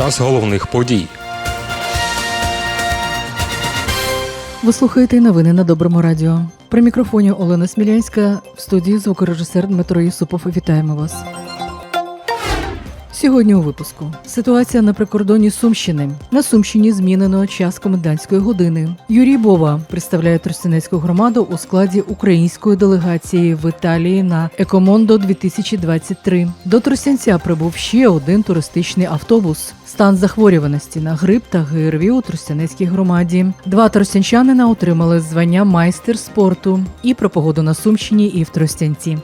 час головних подій. Ви слухаєте новини на доброму радіо. При мікрофоні Олена Смілянська в студії звукорежисер Дмитро Юсупов. Вітаємо вас. Сьогодні у випуску ситуація на прикордоні Сумщини. На Сумщині змінено час комендантської години. Юрій Бова представляє Тростянецьку громаду у складі української делегації в Італії на Екомондо 2023. До Тростянця прибув ще один туристичний автобус. Стан захворюваності на грип та ГРВІ у Тростянецькій громаді. Два тростянчанина отримали звання майстер спорту і про погоду на Сумщині і в Тростянці.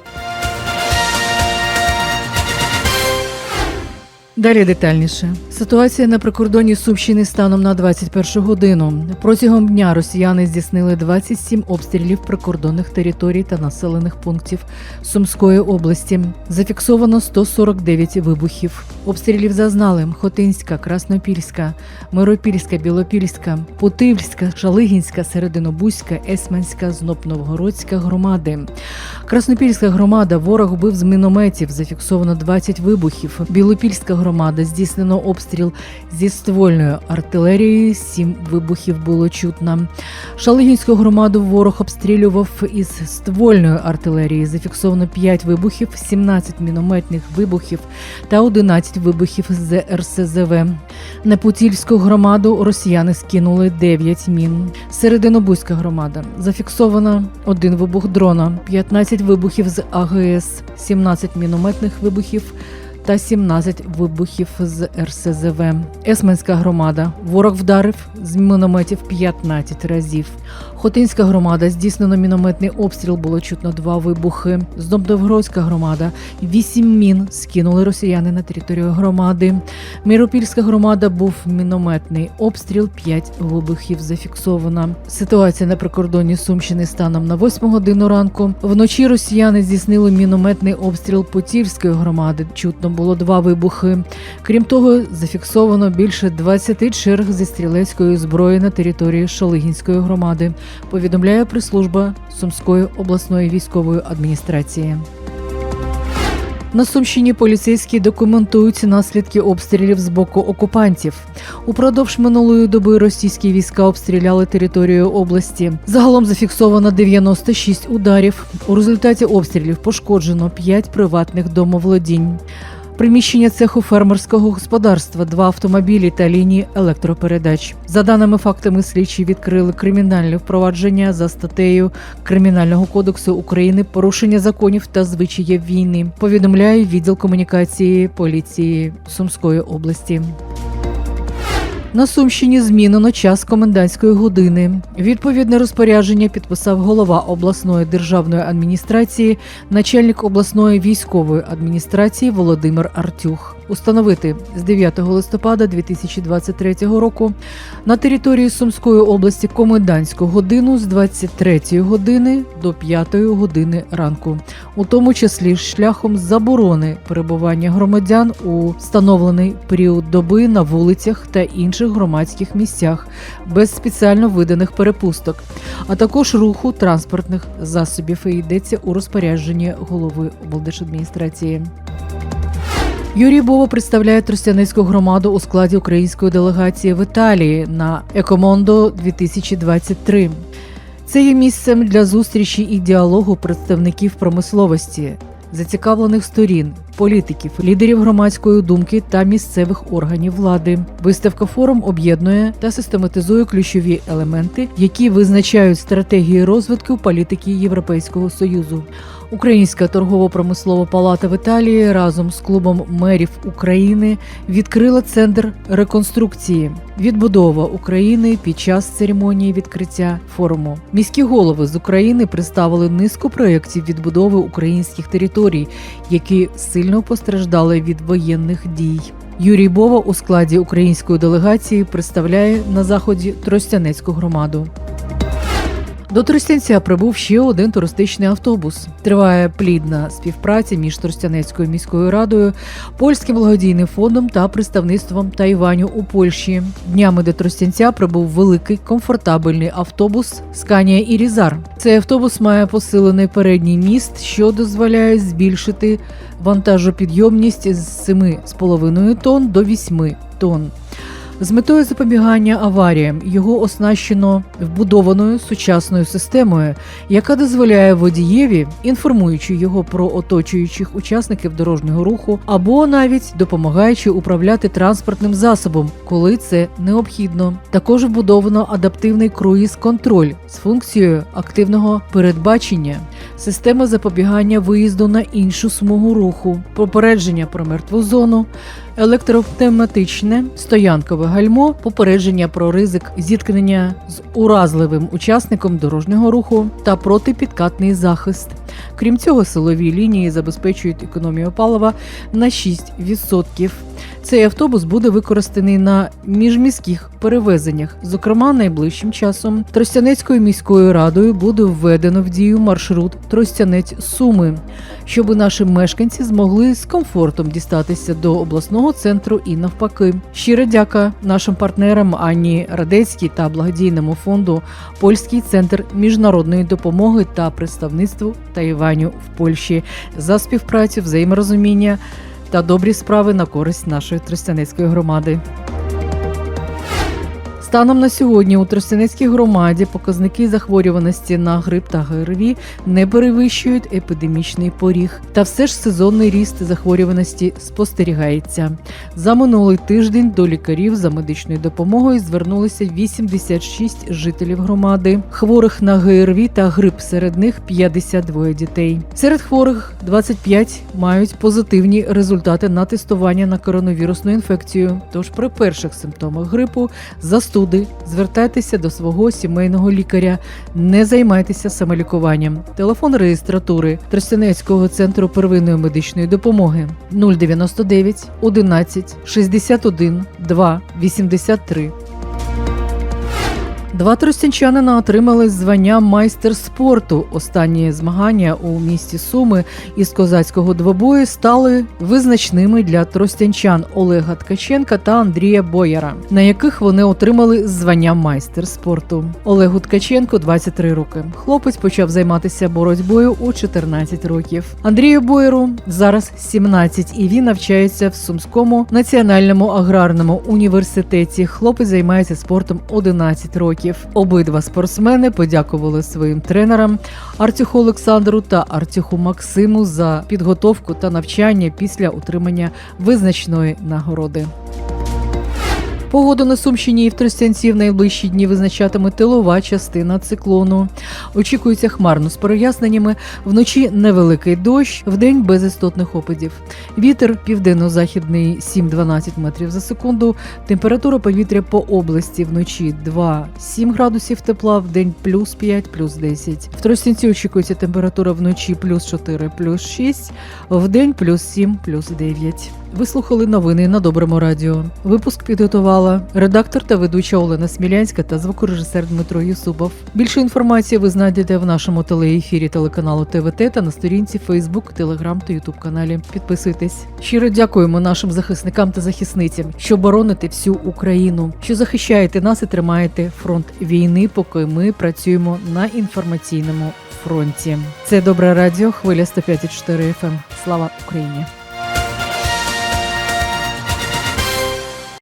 Далі детальніше. Ситуація на прикордоні Сумщини станом на 21 годину. Протягом дня росіяни здійснили 27 обстрілів прикордонних територій та населених пунктів Сумської області. Зафіксовано 149 вибухів. Обстрілів зазнали Хотинська, Краснопільська, Миропільська, Білопільська, Путивльська, Шалигінська, Серединобузька, Есманська, Знопновгородська громади. Краснопільська громада ворог бив з мінометів. Зафіксовано 20 вибухів. Білопільська громада здійснено обстріл зі ствольною артилерією. Сім вибухів було чутно. Шалигінську громаду ворог обстрілював із ствольної артилерії. Зафіксовано 5 вибухів, 17 мінометних вибухів та 11 вибухів з РСЗВ. На Путільську громаду росіяни скинули 9 мін. Серединобузька громада зафіксовано один вибух дрона, 15 вибухів з АГС, 17 мінометних вибухів. Та 17 вибухів з РСЗВ. Есменська громада. Ворог вдарив з мінометів 15 разів. Хотинська громада здійснено мінометний обстріл. Було чутно два вибухи. Здобдовгородська громада. Вісім мін скинули росіяни на територію громади. Міропільська громада був мінометний обстріл. 5 вибухів зафіксовано. Ситуація на прикордонні Сумщини станом на 8 годину ранку. Вночі росіяни здійснили мінометний обстріл Путівської громади. Чутно було два вибухи. Крім того, зафіксовано більше 20 черг зі стрілецької зброї на території Шалигінської громади. Повідомляє прес-служба Сумської обласної військової адміністрації. На Сумщині поліцейські документують наслідки обстрілів з боку окупантів. Упродовж минулої доби російські війська обстріляли територію області. Загалом зафіксовано 96 ударів. У результаті обстрілів пошкоджено 5 приватних домоволодінь. Приміщення цеху фермерського господарства, два автомобілі та лінії електропередач. За даними фактами, слідчі відкрили кримінальне впровадження за статтею Кримінального кодексу України порушення законів та звичаїв війни. Повідомляє відділ комунікації поліції Сумської області. На Сумщині змінено час комендантської години. Відповідне розпорядження підписав голова обласної державної адміністрації, начальник обласної військової адміністрації Володимир Артюх. Установити з 9 листопада 2023 року на території Сумської області комендантську годину з 23 години до 5 години ранку, у тому числі шляхом заборони перебування громадян у встановлений період доби на вулицях та інших громадських місцях без спеціально виданих перепусток, а також руху транспортних засобів. І йдеться у розпорядженні голови облдержадміністрації. Юрій Бова представляє Тростяницьку громаду у складі української делегації в Італії на Екомондо 2023. Це є місцем для зустрічі і діалогу представників промисловості, зацікавлених сторін, політиків, лідерів громадської думки та місцевих органів влади. Виставка форум об'єднує та систематизує ключові елементи, які визначають стратегії розвитку політики Європейського союзу. Українська торгово-промислова палата в Італії разом з клубом мерів України відкрила центр реконструкції. Відбудова України під час церемонії відкриття форуму. Міські голови з України представили низку проєктів відбудови українських територій, які сильно постраждали від воєнних дій. Юрій Бова у складі української делегації представляє на заході Тростянецьку громаду. До Тростянця прибув ще один туристичний автобус. Триває плідна співпраця між Тростянецькою міською радою, польським благодійним фондом та представництвом Тайваню у Польщі. Днями до Тростянця прибув великий комфортабельний автобус Сканія і Різар. Цей автобус має посилений передній міст, що дозволяє збільшити вантажопідйомність з 7,5 тонн до 8 тонн. З метою запобігання аваріям його оснащено вбудованою сучасною системою, яка дозволяє водієві, інформуючи його про оточуючих учасників дорожнього руху, або навіть допомагаючи управляти транспортним засобом, коли це необхідно. Також вбудовано адаптивний круїз-контроль з функцією активного передбачення, система запобігання виїзду на іншу смугу руху, попередження про мертву зону електропневматичне стоянкове гальмо, попередження про ризик зіткнення з уразливим учасником дорожнього руху та протипідкатний захист. Крім цього, силові лінії забезпечують економію палива на 6%. Цей автобус буде використаний на міжміських перевезеннях. Зокрема, найближчим часом Тростянецькою міською радою буде введено в дію маршрут Тростянець Суми, щоб наші мешканці змогли з комфортом дістатися до обласного центру і навпаки. Щира дяка нашим партнерам Анні Радецькій та благодійному фонду Польський центр міжнародної допомоги та представництву Тайваню в Польщі за співпрацю, взаєморозуміння та добрі справи на користь нашої Тростянецької громади. Станом на сьогодні у Тростянецькій громаді показники захворюваності на грип та ГРВІ не перевищують епідемічний поріг. Та все ж сезонний ріст захворюваності спостерігається. За минулий тиждень до лікарів за медичною допомогою звернулися 86 жителів громади. Хворих на ГРВІ та грип серед них 52 дітей. Серед хворих 25 мають позитивні результати на тестування на коронавірусну інфекцію. Тож при перших симптомах грипу застуди звертайтеся до свого сімейного лікаря, не займайтеся самолікуванням. Телефон реєстратури Тростянецького центру первинної медичної допомоги 099 11 61 2 83. Два тростянчанина отримали звання майстер спорту. Останні змагання у місті Суми із козацького двобою стали визначними для тростянчан Олега Ткаченка та Андрія Бояра, на яких вони отримали звання майстер спорту. Олегу Ткаченку 23 роки. Хлопець почав займатися боротьбою у 14 років. Андрію Боєру зараз 17 і він навчається в Сумському національному аграрному університеті. Хлопець займається спортом 11 років. Обидва спортсмени подякували своїм тренерам Артюху Олександру та Артюху Максиму за підготовку та навчання після отримання визначної нагороди. Погоду на Сумщині і в Тростянці в найближчі дні визначатиме тилова частина циклону. Очікується хмарно з проясненнями. Вночі невеликий дощ, вдень без істотних опадів. Вітер південно-західний 7-12 метрів за секунду. Температура повітря по області вночі 2-7 градусів тепла, вдень плюс 5, плюс 10. В Тростянці очікується температура вночі плюс 4, плюс 6, вдень плюс 7, плюс 9. Ви слухали новини на доброму радіо. Випуск підготувала редактор та ведуча Олена Смілянська та звукорежисер Дмитро Юсупов. Більше інформації ви знайдете в нашому телеефірі телеканалу ТВТ та на сторінці Facebook, Telegram та YouTube каналі. Підписуйтесь. Щиро дякуємо нашим захисникам та захисницям, що бороните всю Україну, що захищаєте нас і тримаєте фронт війни, поки ми працюємо на інформаційному фронті. Це добре радіо, хвиля 105,4 FM. Слава Україні!